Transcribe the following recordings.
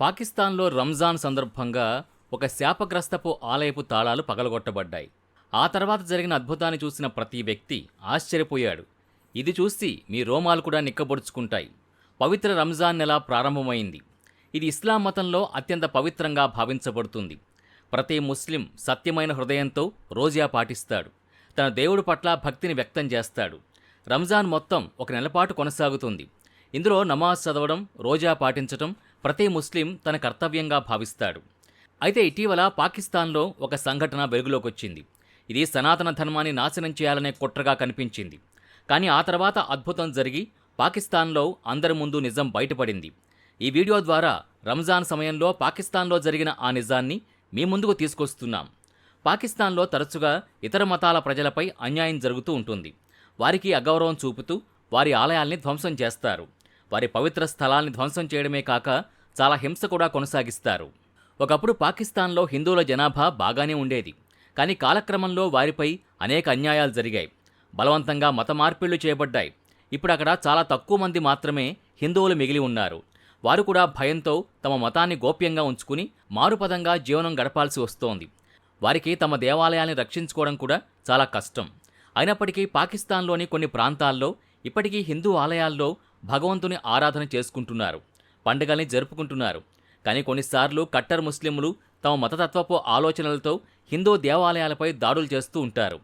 పాకిస్తాన్లో రంజాన్ సందర్భంగా ఒక శాపగ్రస్తపు ఆలయపు తాళాలు పగలగొట్టబడ్డాయి. ఆ తర్వాత జరిగిన అద్భుతాన్ని చూసిన ప్రతి వ్యక్తి ఆశ్చర్యపోయాడు. ఇది చూసి మీ రోమాలు కూడా నిక్కబొడుచుకుంటాయి. పవిత్ర రంజాన్ నెల ప్రారంభమైంది. ఇది ఇస్లాం మతంలో అత్యంత పవిత్రంగా భావించబడుతుంది. ప్రతి ముస్లిం సత్యమైన హృదయంతో రోజా పాటిస్తాడు. తన దేవుడి పట్ల భక్తిని వ్యక్తం చేస్తాడు. రంజాన్ మొత్తం ఒక నెలపాటు కొనసాగుతుంది. ఇందులో నమాజ్ చదవడం రోజా పాటించటం ప్రతి ముస్లిం తన కర్తవ్యంగా భావిస్తాడు. అయితే ఇటీవల పాకిస్తాన్లో ఒక సంఘటన వెలుగులోకొచ్చింది. ఇది సనాతన ధర్మాన్ని నాశనం చేయాలనే కుట్రగా కనిపించింది. కానీ ఆ తర్వాత అద్భుతం జరిగి పాకిస్తాన్లో అందరి ముందు నిజం బయటపడింది. ఈ వీడియో ద్వారా రంజాన్ సమయంలో పాకిస్తాన్లో జరిగిన ఆ నిజాన్ని మీ ముందుకు తీసుకొస్తున్నాం. పాకిస్తాన్లో తరచుగా ఇతర మతాల ప్రజలపై అన్యాయం జరుగుతూ ఉంటుంది. వారికి అగౌరవం చూపుతూ వారి ఆలయాల్ని ధ్వంసం చేస్తారు. వారి పవిత్ర స్థలాల్ని ధ్వంసం చేయడమే కాక చాలా హింస కూడా కొనసాగిస్తారు. ఒకప్పుడు పాకిస్తాన్లో హిందువుల జనాభా బాగానే ఉండేది. కానీ కాలక్రమంలో వారిపై అనేక అన్యాయాలు జరిగాయి. బలవంతంగా మత మార్పిళ్ళు చేయబడ్డాయి ఇప్పుడు అక్కడ చాలా తక్కువ మంది మాత్రమే హిందువులు మిగిలి ఉన్నారు. వారు కూడా భయంతో తమ మతాన్ని గోప్యంగా ఉంచుకుని మారుపదంగా జీవనం గడపాల్సి వస్తోంది. వారికి తమ దేవాలయాల్ని రక్షించుకోవడం కూడా చాలా కష్టం. అయినప్పటికీ పాకిస్తాన్లోని కొన్ని ప్రాంతాల్లో ఇప్పటికీ హిందూ ఆలయాల్లో భగవంతుని ఆరాధన చేసుకుంటున్నారు. పండుగల్ని జరుపుకుంటున్నారు. కానీ కొన్నిసార్లు కట్టర్ ముస్లింలు తమ మతతత్వపు ఆలోచనలతో హిందూ దేవాలయాలపై దాడులు చేస్తూ ఉంటారు.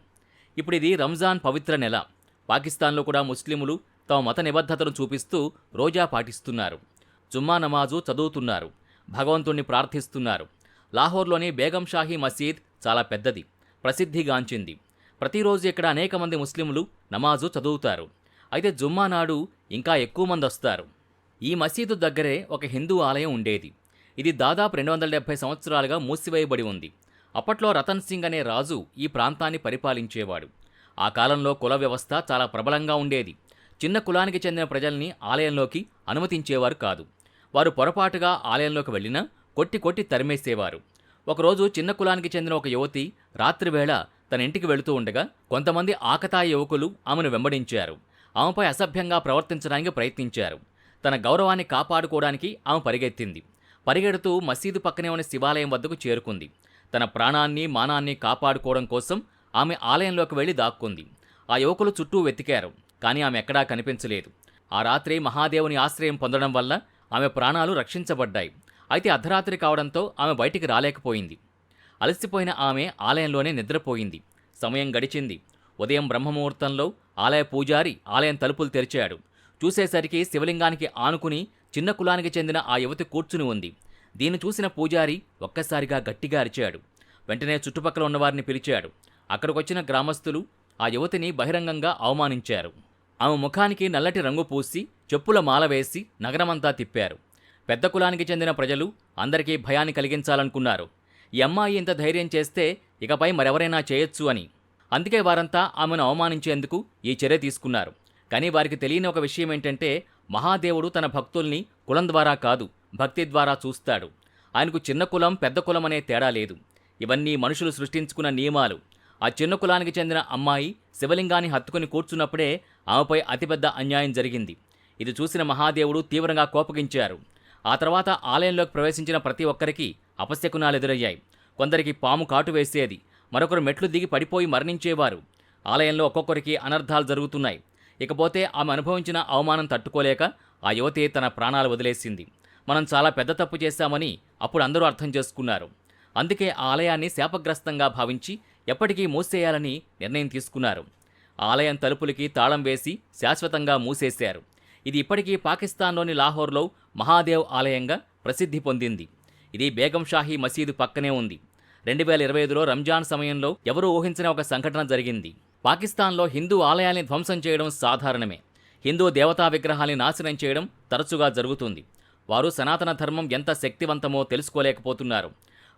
ఇప్పుడు ఇది రంజాన్ పవిత్ర నెల. పాకిస్తాన్లో కూడా ముస్లింలు తమ మత నిబద్ధతను చూపిస్తూ రోజా పాటిస్తున్నారు. జుమ్మా నమాజు చదువుతున్నారు. భగవంతుణ్ణి ప్రార్థిస్తున్నారు. లాహోర్లోని బేగం షాహీ మసీద్ చాలా పెద్దది ప్రసిద్ధిగాంచింది. ప్రతిరోజు ఇక్కడ అనేక మంది ముస్లింలు నమాజు చదువుతారు. అయితే జుమ్మా నాడు ఇంకా ఎక్కువ మంది వస్తారు. ఈ మసీదు దగ్గరే ఒక హిందూ ఆలయం ఉండేది. ఇది దాదాపు రెండు వందల డెబ్బై సంవత్సరాలుగా మూసివేయబడి ఉంది. అప్పట్లో రతన్ సింగ్ అనే రాజు ఈ ప్రాంతాన్ని పరిపాలించేవాడు. ఆ కాలంలో కుల వ్యవస్థ చాలా ప్రబలంగా ఉండేది. చిన్న కులానికి చెందిన ప్రజల్ని ఆలయంలోకి అనుమతించేవారు కాదు. వారు పొరపాటుగా ఆలయంలోకి వెళ్ళినా కొట్టి కొట్టి తరిమేసేవారు. ఒకరోజు చిన్న కులానికి చెందిన ఒక యువతి రాత్రివేళ తన ఇంటికి వెళుతూ ఉండగా కొంతమంది ఆకతాయి యువకులు ఆమెను వెంబడించారు. ఆమెపై అసభ్యంగా ప్రవర్తించడానికి ప్రయత్నించారు. తన గౌరవాన్ని కాపాడుకోవడానికి ఆమె పరిగెత్తింది. పరిగెడుతూ మసీదు పక్కనే ఉన్న శివాలయం వద్దకు చేరుకుంది. తన ప్రాణాన్ని మానాన్ని కాపాడుకోవడం కోసం ఆమె ఆలయంలోకి వెళ్ళి దాక్కుంది. ఆ యువకులు చుట్టూ వెతికారు కానీ ఆమె ఎక్కడా కనిపించలేదు. ఆ రాత్రి మహాదేవుని ఆశ్రయం పొందడం వల్ల ఆమె ప్రాణాలు రక్షించబడ్డాయి. అయితే అర్ధరాత్రి కావడంతో ఆమె బయటికి రాలేకపోయింది. అలసిపోయిన ఆమె ఆలయంలోనే నిద్రపోయింది. సమయం గడిచింది. ఉదయం బ్రహ్మముహూర్తంలో ఆలయ పూజారి ఆలయం తలుపులు తెరిచాడు. చూసేసరికి శివలింగానికి ఆనుకుని చిన్న కులానికి చెందిన ఆ యువతి కూర్చుని ఉంది. దీన్ని చూసిన పూజారి ఒక్కసారిగా గట్టిగా అరిచాడు. వెంటనే చుట్టుపక్కల ఉన్నవారిని పిలిచాడు. అక్కడికొచ్చిన గ్రామస్తులు ఆ యువతిని బహిరంగంగా అవమానించారు. ఆమె ముఖానికి నల్లటి రంగు పూసి చెప్పుల మాల వేసి నగరమంతా తిప్పారు. పెద్ద కులానికి చెందిన ప్రజలు అందరికీ భయాన్ని కలిగించాలనుకున్నారు. ఈ అమ్మాయి ఇంత ధైర్యం చేస్తే ఇకపై మరెవరైనా చేయొచ్చు అని. అందుకే వారంతా ఆమెను అవమానించేందుకు ఈ చర్య తీసుకున్నారు. కానీ వారికి తెలియని ఒక విషయం ఏంటంటే మహాదేవుడు తన భక్తుల్ని కులం ద్వారా కాదు భక్తి ద్వారా చూస్తాడు. ఆయనకు చిన్న కులం పెద్ద కులం అనే తేడా లేదు. ఇవన్నీ మనుషులు సృష్టించుకున్న నియమాలు. ఆ చిన్న కులానికి చెందిన అమ్మాయి శివలింగాన్ని హత్తుకుని కూర్చున్నప్పుడే ఆమెపై అతిపెద్ద అన్యాయం జరిగింది. ఇది చూసిన మహాదేవుడు తీవ్రంగా కోపగించారు. ఆ తర్వాత ఆలయంలోకి ప్రవేశించిన ప్రతి ఒక్కరికి అపశకునాలు ఎదురయ్యాయి. కొందరికి పాము కాటు వేసేది. మరొకరు మెట్లు దిగి పడిపోయి మరణించేవారు. ఆలయంలో ఒక్కొక్కరికి అనర్థాలు జరుగుతున్నాయి. ఇకపోతే ఆమె అనుభవించిన అవమానం తట్టుకోలేక ఆ యువతి తన ప్రాణాలు వదిలేసింది. మనం చాలా పెద్ద తప్పు చేశామని అప్పుడు అందరూ అర్థం చేసుకున్నారు. అందుకే ఆ ఆలయాన్ని శాపగ్రస్తంగా భావించి ఎప్పటికీ మూసేయాలని నిర్ణయం తీసుకున్నారు. ఆలయం తలుపులకి తాళం వేసి శాశ్వతంగా మూసేశారు. ఇది ఇప్పటికీ పాకిస్తాన్లోని లాహోర్లో మహాదేవ్ ఆలయంగా ప్రసిద్ధి పొందింది. ఇది బేగం షాహీ మసీదు పక్కనే ఉంది. రెండు వేల ఇరవై ఐదులో రంజాన్ సమయంలో ఎవరూ ఊహించని ఒక సంఘటన జరిగింది. పాకిస్తాన్లో హిందూ ఆలయాల్ని ధ్వంసం చేయడం సాధారణమే. హిందూ దేవతా విగ్రహాల్ని నాశనం చేయడం తరచుగా జరుగుతుంది. వారు సనాతన ధర్మం ఎంత శక్తివంతమో తెలుసుకోలేకపోతున్నారు.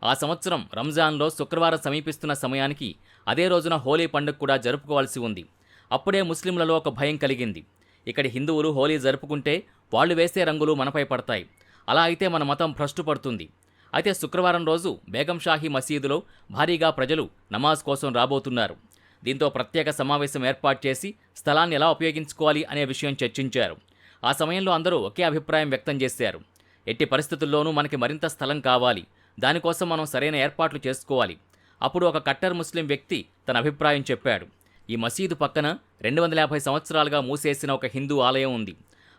ఆ సంవత్సరం రంజాన్లో శుక్రవారం సమీపిస్తున్న సమయానికి అదే రోజున హోలీ పండుగ కూడా జరుపుకోవాల్సి ఉంది. అప్పుడే ముస్లింలలో ఒక భయం కలిగింది. ఇక్కడ హిందువులు హోలీ జరుపుకుంటే వాళ్ళు వేసే రంగులు మనపై పడతాయి. అలా అయితే మన మతం భ్రష్టుపడుతుంది. అయితే శుక్రవారం రోజు బేగంషాహీ మసీదులో భారీగా ప్రజలు నమాజ్ కోసం రాబోతున్నారు. దీంతో ప్రత్యేక సమావేశం ఏర్పాటు చేసి స్థలాన్ని ఎలా ఉపయోగించుకోవాలి అనే విషయం చర్చించారు. ఆ సమయంలో అందరూ ఒకే అభిప్రాయం వ్యక్తం చేశారు. ఎట్టి పరిస్థితుల్లోనూ మనకి మరింత స్థలం కావాలి. దానికోసం మనం సరైన ఏర్పాట్లు చేసుకోవాలి. అప్పుడు ఒక కట్టర్ ముస్లిం వ్యక్తి తన అభిప్రాయం చెప్పాడు. ఈ మసీదు పక్కన రెండు వందల యాభై సంవత్సరాలుగా మూసేసిన ఒక హిందూ ఆలయం ఉంది.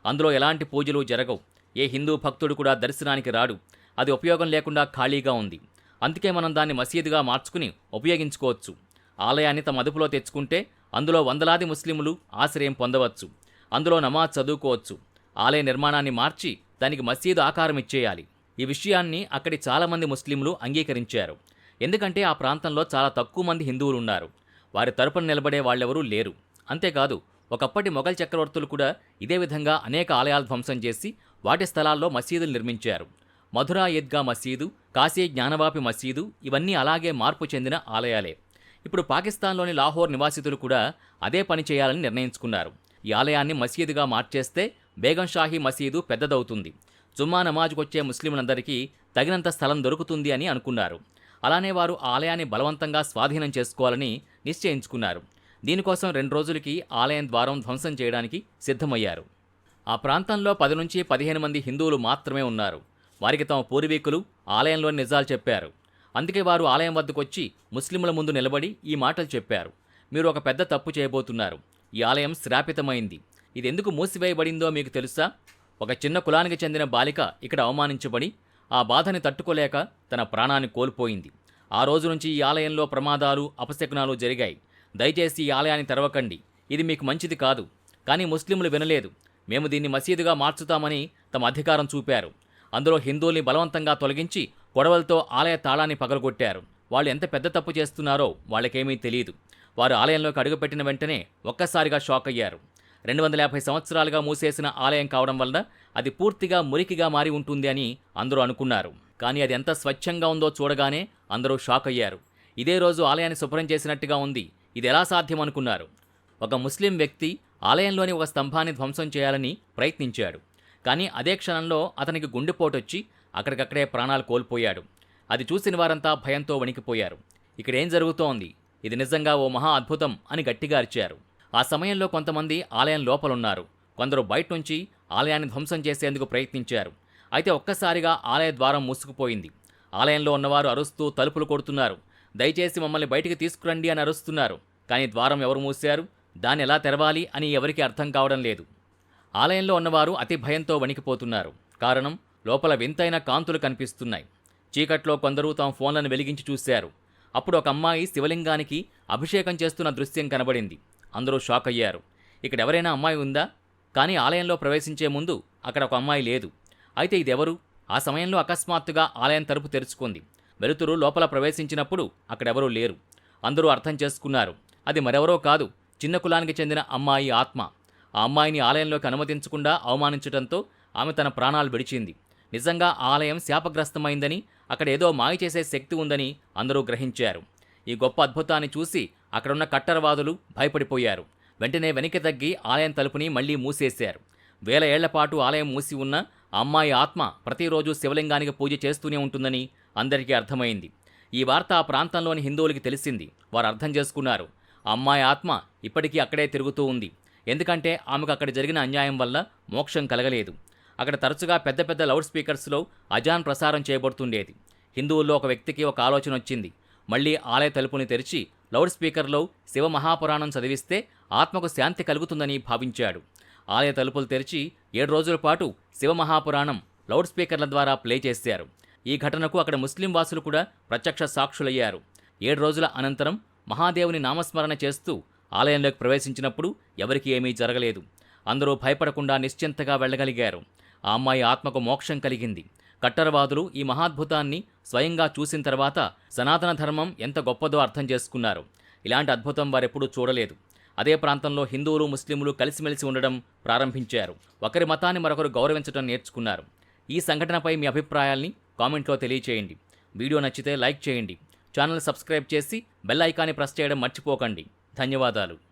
అందులో ఎలాంటి పూజలు జరగవు. ఏ హిందూ భక్తుడు కూడా దర్శనానికి రాడు. అది ఉపయోగం లేకుండా ఖాళీగా ఉంది. అందుకే మనం దాన్ని మసీదుగా మార్చుకుని ఉపయోగించుకోవచ్చు. ఆలయాన్ని తమ అదుపులో తెచ్చుకుంటే అందులో వందలాది ముస్లింలు ఆశ్రయం పొందవచ్చు. అందులో నమాజ్ చదువుకోవచ్చు. ఆలయ నిర్మాణాన్ని మార్చి దానికి మసీదు ఆకారం ఇచ్చేయాలి. ఈ విషయాన్ని అక్కడి చాలామంది ముస్లింలు అంగీకరించారు. ఎందుకంటే ఆ ప్రాంతంలో చాలా తక్కువ మంది హిందువులు ఉన్నారు. వారి తరపున నిలబడే వాళ్ళెవరూ లేరు. అంతేకాదు ఒకప్పటి మొఘల్ చక్రవర్తులు కూడా ఇదే విధంగా అనేక ఆలయాలు ధ్వంసం చేసి వాటి స్థలాల్లో మసీదులు నిర్మించారు. మధురా ఈద్గా మసీదు కాశీ జ్ఞానవాపి మసీదు ఇవన్నీ అలాగే మార్పు చెందిన ఆలయాలే. ఇప్పుడు పాకిస్తాన్లోని లాహోర్ నివాసితులు కూడా అదే పని చేయాలని నిర్ణయించుకున్నారు. ఈ ఆలయాన్ని మసీదుగా మార్చేస్తే బేగం షాహీ మసీదు పెద్దదవుతుంది. జుమ్మా నమాజ్కొచ్చే ముస్లింలందరికీ తగినంత స్థలం దొరుకుతుంది అని అనుకున్నారు. అలానే వారు ఆలయాన్ని బలవంతంగా స్వాధీనం చేసుకోవాలని నిశ్చయించుకున్నారు. దీనికోసం రెండు రోజులకి ఆలయం ద్వారం ధ్వంసం చేయడానికి సిద్ధమయ్యారు. ఆ ప్రాంతంలో పది నుంచి పదిహేను మంది హిందువులు మాత్రమే ఉన్నారు. వారికి తమ పూర్వీకులు ఆలయంలోని నిజాలు చెప్పారు. అందుకే వారు ఆలయం వద్దకు వచ్చి ముస్లింల ముందు నిలబడి ఈ మాటలు చెప్పారు. మీరు ఒక పెద్ద తప్పు చేయబోతున్నారు. ఈ ఆలయం శ్రాపితమైంది ఇది ఎందుకు మూసివేయబడిందో మీకు తెలుసా? ఒక చిన్న కులానికి చెందిన బాలిక ఇక్కడ అవమానించబడి ఆ బాధని తట్టుకోలేక తన ప్రాణాన్ని కోల్పోయింది. ఆ రోజు నుంచి ఈ ఆలయంలో ప్రమాదాలు అపశకునాలు జరిగాయి. దయచేసి ఈ ఆలయాన్ని తెరవకండి. ఇది మీకు మంచిది కాదు. కానీ ముస్లింలు వినలేదు. మేము దీన్ని మసీదుగా మార్చుతామని తమ అధికారం చూపారు. అందులో హిందువుల్ని బలవంతంగా తొలగించి గొడవలతో ఆలయ తాళాన్ని పగలగొట్టారు. వాళ్ళు ఎంత పెద్ద తప్పు చేస్తున్నారో వాళ్ళకేమీ తెలియదు వారు ఆలయంలోకి అడుగుపెట్టిన వెంటనే ఒక్కసారిగా షాక్ అయ్యారు. రెండు వందల యాభై సంవత్సరాలుగా మూసేసిన ఆలయం కావడం వల్ల అది పూర్తిగా మురికిగా మారి ఉంటుంది అని అందరూ అనుకున్నారు. కానీ అది ఎంత స్వచ్ఛంగా ఉందో చూడగానే అందరూ షాక్ అయ్యారు. ఇదే రోజు ఆలయాన్ని శుభ్రం చేసినట్టుగా ఉంది. ఇది ఎలా సాధ్యం అనుకున్నారు? ఒక ముస్లిం వ్యక్తి ఆలయంలోని ఒక స్తంభాన్ని ధ్వంసం చేయాలని ప్రయత్నించాడు. కానీ అదే క్షణంలో అతనికి గుండెపోటొచ్చి అక్కడికక్కడే ప్రాణాలు కోల్పోయాడు. అది చూసిన వారంతా భయంతో వణికిపోయారు. ఇక్కడేం జరుగుతోంది? ఇది నిజంగా ఓ మహా అద్భుతం అని గట్టిగా అరిచారు. ఆ సమయంలో కొంతమంది ఆలయం లోపలున్నారు. కొందరు బయట నుంచి ఆలయాన్ని ధ్వంసం చేసేందుకు ప్రయత్నించారు. అయితే ఒక్కసారిగా ఆలయ ద్వారం మూసుకుపోయింది. ఆలయంలో ఉన్నవారు అరుస్తూ తలుపులు కొడుతున్నారు. దయచేసి మమ్మల్ని బయటికి తీసుకురండి అని అరుస్తున్నారు. కానీ ద్వారం ఎవరు మూశారు? దాన్ని ఎలా తెరవాలి అని ఎవరికీ అర్థం కావడం లేదు. ఆలయంలో ఉన్నవారు అతి భయంతో వణికిపోతున్నారు. కారణం? లోపల వింతైన కాంతులు కనిపిస్తున్నాయి. చీకట్లో కొందరు తమ ఫోన్లను వెలిగించి చూశారు. అప్పుడు ఒక అమ్మాయి శివలింగానికి అభిషేకం చేస్తున్న దృశ్యం కనబడింది. అందరూ షాక్ అయ్యారు. ఇక్కడ ఎవరైనా అమ్మాయి ఉందా? కానీ ఆలయంలో ప్రవేశించే ముందు అక్కడ ఒక అమ్మాయి లేదు. అయితే ఇదెవరు? ఆ సమయంలో అకస్మాత్తుగా ఆలయం తలుపు తెరుచుకుంది. వెలుతురు లోపల ప్రవేశించినప్పుడు అక్కడెవరూ లేరు. అందరూ అర్థం చేసుకున్నారు. అది మరెవరో కాదు చిన్న కులానికి చెందిన అమ్మాయి ఆత్మ. ఆ అమ్మాయిని ఆలయంలోకి అనుమతించకుండా అవమానించడంతో ఆమె తన ప్రాణాలు విడిచింది. నిజంగా ఆలయం శాపగ్రస్తమైందని అక్కడ ఏదో మాయ చేసే శక్తి ఉందని అందరూ గ్రహించారు. ఈ గొప్ప అద్భుతాన్ని చూసి అక్కడున్న కట్టరవాదులు భయపడిపోయారు. వెంటనే వెనక్కి తగ్గి ఆలయం తలుపుని మళ్ళీ మూసేశారు. వేల ఏళ్ళపాటు ఆలయం మూసి ఉన్న అమ్మాయి ఆత్మ ప్రతిరోజు శివలింగానికి పూజ చేస్తూనే ఉంటుందని అందరికీ అర్థమైంది. ఈ వార్త ఆ ప్రాంతంలోని హిందువులకి తెలిసింది. వారు అర్థం చేసుకున్నారు. అమ్మాయి ఆత్మ ఇప్పటికీ అక్కడే తిరుగుతూ ఉంది. ఎందుకంటే ఆమెకు అక్కడ జరిగిన అన్యాయం వల్ల మోక్షం కలగలేదు. అక్కడ తరచుగా పెద్ద పెద్ద లౌడ్ స్పీకర్స్లో అజాన్ ప్రసారం చేయబడుతుండేది. హిందువుల్లో ఒక వ్యక్తికి ఒక ఆలోచన వచ్చింది. మళ్ళీ ఆలయ తలుపుని తెరిచి లౌడ్ స్పీకర్లో శివ మహాపురాణం చదివిస్తే ఆత్మకు శాంతి కలుగుతుందని భావించాడు. ఆలయ తలుపులు తెరిచి ఏడు రోజుల పాటు శివ మహాపురాణం లౌడ్ స్పీకర్ల ద్వారా ప్లే చేశారు. ఈ ఘటనకు అక్కడ ముస్లిం వాసులు కూడా ప్రత్యక్ష సాక్షులయ్యారు. ఏడు రోజుల అనంతరం మహాదేవుని నామస్మరణ చేస్తూ ఆలయంలోకి ప్రవేశించినప్పుడు ఎవరికీ ఏమీ జరగలేదు. అందరూ భయపడకుండా నిశ్చింతగా వెళ్ళగలిగారు. ఆ అమ్మాయి ఆత్మకు మోక్షం కలిగింది. కట్టరవాదులు ఈ మహాద్భుతాన్ని స్వయంగా చూసిన తర్వాత సనాతన ధర్మం ఎంత గొప్పదో అర్థం చేసుకున్నారు. ఇలాంటి అద్భుతం వారెప్పుడూ చూడలేదు. అదే ప్రాంతంలో హిందువులు ముస్లింలు కలిసిమెలిసి ఉండడం ప్రారంభించారు. ఒకరి మతాన్ని మరొకరు గౌరవించడం నేర్చుకున్నారు. ఈ సంఘటనపై మీ అభిప్రాయాల్ని కామెంట్లో తెలియచేయండి. వీడియో నచ్చితే లైక్ చేయండి. ఛానల్ సబ్స్క్రైబ్ చేసి బెల్ ఐకాన్ని ప్రెస్ చేయడం మర్చిపోకండి. ధన్యవాదాలు.